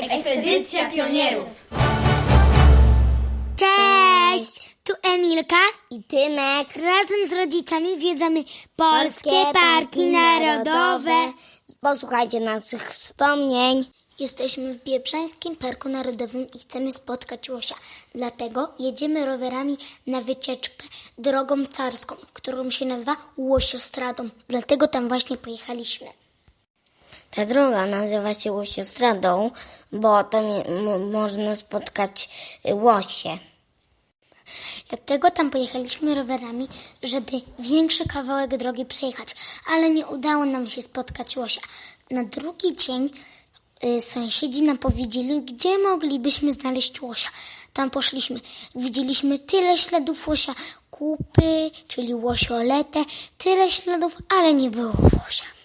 Ekspedycja pionierów. Cześć! Tu Emilka i Tymek. Razem z rodzicami zwiedzamy polskie parki narodowe. Posłuchajcie naszych wspomnień. Jesteśmy w Biebrzańskim Parku Narodowym i chcemy spotkać łosia. Dlatego jedziemy rowerami na wycieczkę drogą carską, którą się nazywa Łosiostradą. Dlatego tam właśnie pojechaliśmy. Ta droga nazywa się Łosiostradą, bo tam można spotkać y, łosie. Dlatego tam pojechaliśmy rowerami, żeby większy kawałek drogi przejechać, ale nie udało nam się spotkać łosia. Na drugi dzień y, sąsiedzi nam powiedzieli, gdzie moglibyśmy znaleźć łosia. Tam poszliśmy. Widzieliśmy tyle śladów łosia, kupy, czyli łosiolete, tyle śladów, ale nie było łosia.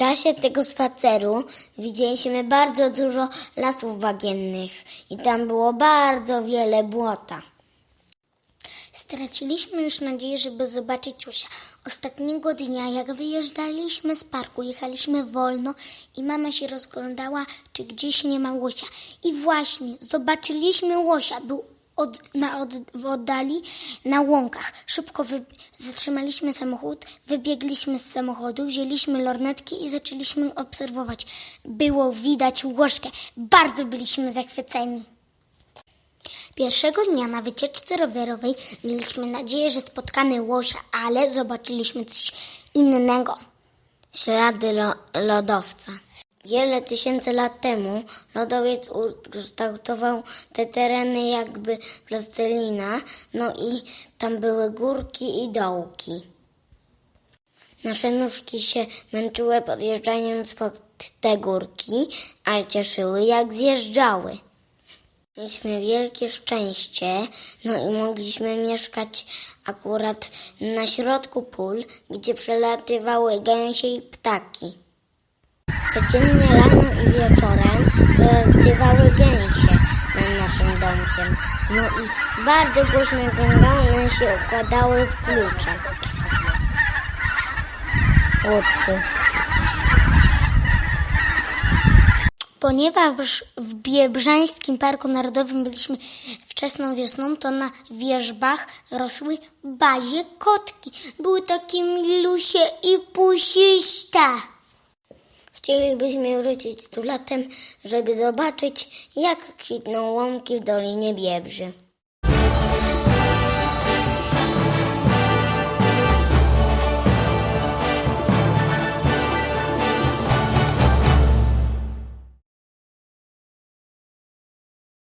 Czasie tego spaceru widzieliśmy bardzo dużo lasów bagiennych i tam było bardzo wiele błota. Straciliśmy już nadzieję, żeby zobaczyć łosia. Ostatniego dnia, jak wyjeżdżaliśmy z parku, jechaliśmy wolno i mama się rozglądała, czy gdzieś nie ma łosia. I właśnie, zobaczyliśmy łosia. Był od, na od, w oddali na łąkach. Szybko wy, zatrzymaliśmy samochód, wybiegliśmy z samochodu, wzięliśmy lornetki i zaczęliśmy obserwować. Było widać łożkę. Bardzo byliśmy zachwyceni. Pierwszego dnia na wycieczce rowerowej mieliśmy nadzieję, że spotkamy łosia, ale zobaczyliśmy coś innego. Ślady lo- lodowca. Wiele tysięcy lat temu lodowiec ukształtował te tereny jakby plastelina, no i tam były górki i dołki. Nasze nóżki się męczyły podjeżdżając pod te górki, a cieszyły jak zjeżdżały. Mieliśmy wielkie szczęście, no i mogliśmy mieszkać akurat na środku pól, gdzie przelatywały gęsie i ptaki. Codziennie rano i wieczorem przelatywały gęsie nad naszym domkiem. No i bardzo głośno gęgały nam się układały w klucze. Ponieważ w Biebrzańskim Parku Narodowym byliśmy wczesną wiosną, to na wierzbach rosły bazie kotki. Były takie milusie i pusiste. Chcielibyśmy wrócić tu latem, żeby zobaczyć, jak kwitną łąki w Dolinie Biebrzy.